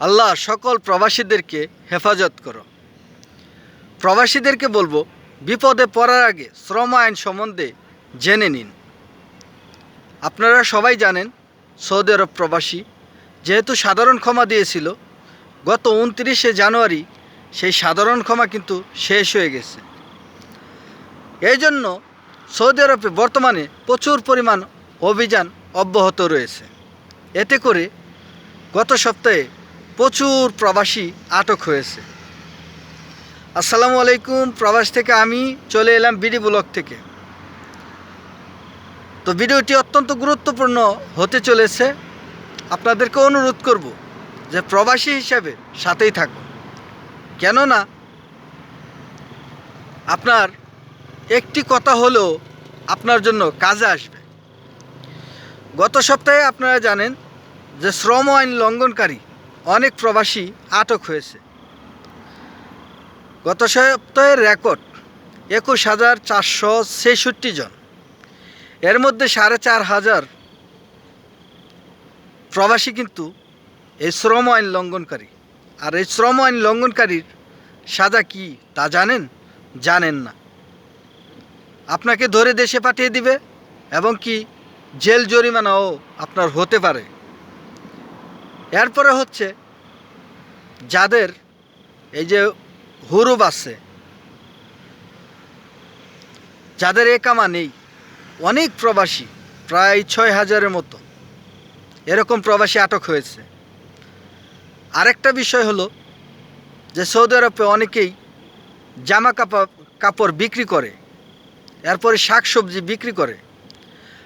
আল্লাহ সকল প্রবাসীদেরকে হেফাজত করো। প্রবাসীদেরকে বলব, বিপদে পড়ার আগে শ্রম আইন সম্বন্ধে জেনে নিন। আপনারা সবাই জানেন, সৌদি আরব প্রবাসী, যেহেতু সাধারণ ক্ষমা দিয়েছিল, গত উনত্রিশে জানুয়ারি সেই সাধারণ ক্ষমা কিন্তু শেষ হয়ে গেছে। এই জন্য সৌদি আরবে বর্তমানে প্রচুর পরিমাণ অভিযান অব্যাহত রয়েছে। এতে করে গত সপ্তাহে প্রচুর প্রবাসী আটক হয়েছে। আসসালামু আলাইকুম, প্রবাস থেকে আমি চলে এলাম বিডি ব্লক থেকে। তো ভিডিওটি অত্যন্ত গুরুত্বপূর্ণ হতে চলেছে। আপনাদেরকে অনুরোধ করব যে প্রবাসী হিসাবে সাথেই থাকুন। কেননা, আপনার একটি কথা হলেও আপনার জন্য কাজে আসবে। গত সপ্তাহে আপনারা জানেন যে শ্রম আইন লঙ্ঘনকারী অনেক প্রবাসী আটক হয়েছে। গত সপ্তাহের রেকর্ড একুশ হাজার চারশো ছেষট্টি জন। এর মধ্যে সাড়ে চার হাজার প্রবাসী কিন্তু এই শ্রম আইন লঙ্ঘনকারী। আর এই শ্রম আইন লঙ্ঘনকারীর সাজা কি তা জানেন? জানেন না। আপনাকে ধরে দেশে পাঠিয়ে দিবে এবং কি জেল জরিমানাও আপনার হতে পারে। এরপরে হচ্ছে যাদের এই যে হুরুব আছে, যাদের একামা নেই, অনেক প্রবাসী, প্রায় ছয় হাজারের মতো, এরকম প্রবাসী আটক হয়েছে। আরেকটা বিষয় হলো যে সৌদি আরবে অনেকেই জামা কাপড় কাপড় বিক্রি করে, এরপরে শাকসবজি বিক্রি করে।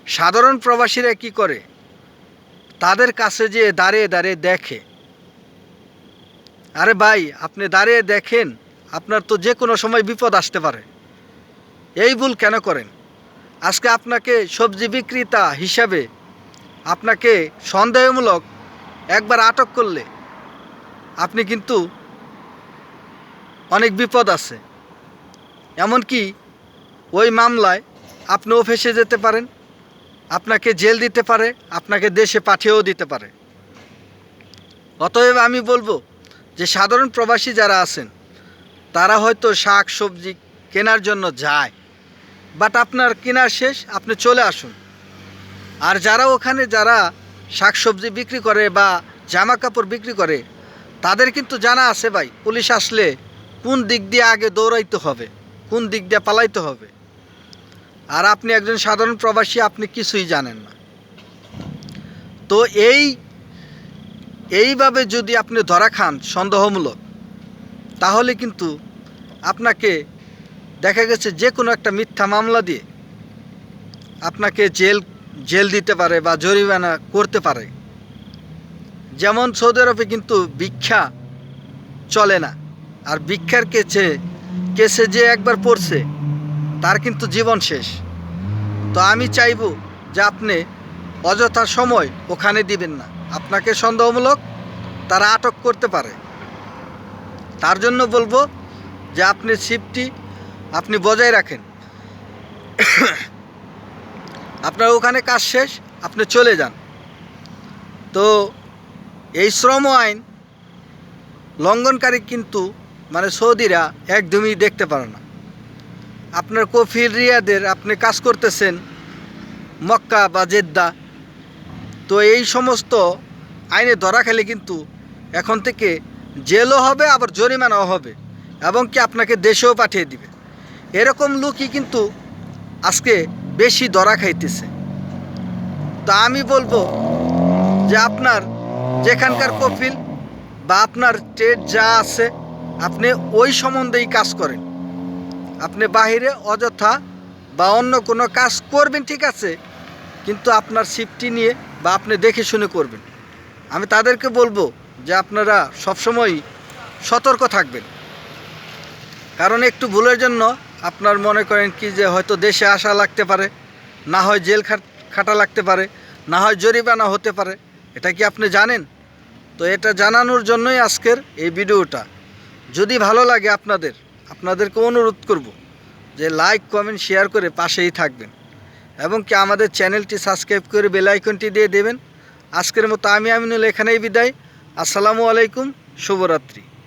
সাধারণ প্রবাসীরা কি করে? তাদের কাছে যে দাঁড়িয়ে দাঁড়িয়ে দেখে। আরে ভাই, আপনি দাঁড়িয়ে দেখেন, আপনার তো যে কোনো সময় বিপদ আসতে পারে। এই ভুল কেন করেন? আজকে আপনাকে সবজি বিক্রেতা হিসাবে আপনাকে সন্দেহমূলক একবার আটক করলে আপনি কিন্তু অনেক বিপদ আছে। এমনকি ওই মামলায় আপনিও ফেসে যেতে পারেন। আপনাকে জেল দিতে পারে, আপনাকে দেশে পাঠিয়েও দিতে পারে। অতএব আমি বলব যে, সাধারণ প্রবাসী যারা আছেন, তারা হয়তো শাক, সবজি কেনার জন্য যায় বাট আপনার কেনার শেষ, আপনি চলে আসুন। আর যারা ওখানে, যারা শাক, সবজি বিক্রি করে বা জামা কাপড় বিক্রি করে, তাদের কিন্তু জানা আছে ভাই, পুলিশ আসলে কোন দিক দিয়ে আগে দৌড়াইতে হবে, কোন দিক দিয়ে পালাইতে হবে। আর আপনি একজন সাধারণ প্রবাসী, আপনি কিছুই জানেন না। তো এই, এইভাবে যদি আপনি ধরা খান সন্দেহমূলক, তাহলে কিন্তু আপনাকে দেখা গেছে যে কোনো একটা মিথ্যা মামলা দিয়ে আপনাকে জেল জেল দিতে পারে বা জরিমানা করতে পারে। যেমন সৌদি আরবে কিন্তু ভিক্ষা চলে না। আর ভিক্ষার কেছে কেসে যে একবার পড়ছে তার কিন্তু জীবন শেষ। তো আমি চাইব যে আপনি অযথা সময় ওখানে দিবেন না। আপনাকে সন্দেহমূলক তারা আটক করতে পারে। তার জন্য বলব যে আপনি সিপটি আপনি বজায় রাখেন। আপনার ওখানে কাজ শেষ, আপনি চলে যান। তো এই শ্রম আইন লঙ্ঘনকারী কিন্তু মানে সৌদিরা একদমই দেখতে পারে না। আপনার কফিল রিয়াদের আপনি কাজ করতেছেন, মক্কা বা জেদ্দা। তো এই সমস্ত আইনে ধরা খেলে কিন্তু এখন থেকে জেলও হবে, আবার জরিমানাও হবে এবং কি আপনাকে দেশেও পাঠিয়ে দিবে। এরকম লোকই কিন্তু আজকে বেশি ধরা খাইতেছে। তা আমি বলব যে আপনার যেখানকার কফিল বা আপনার ট্রেড যা আছে, আপনি ওই সম্বন্ধেই কাজ করেন। আপনি বাহিরে অযথা বা অন্য কোনো কাজ করবেন, ঠিক আছে, কিন্তু আপনার শিফটি নিয়ে বা আপনি দেখে শুনে করবেন। আমি তাদেরকে বলব যে আপনারা সবসময় সতর্ক থাকবেন। কারণ একটু ভুলের জন্য আপনার মনে করেন কি যে হয়তো দেশে আসা লাগতে পারে, না হয় জেল খাটা লাগতে পারে, না হয় জরিমানা হতে পারে। এটা কি আপনি জানেন? তো এটা জানানোর জন্যই আজকের এই ভিডিওটা। যদি ভালো লাগে আপনাদের আপনাদেরকে অনুরোধ করব যে লাইক কমেন্ট শেয়ার করে পাশেই থাকবেন এবং কি আমাদের চ্যানেলটি সাবস্ক্রাইব করে বেল আইকনটি দিয়ে দেবেন। আজকের মতো আমি আমিনুল এখানেই বিদায়। আসসালামু আলাইকুম, শুভরাত্রি।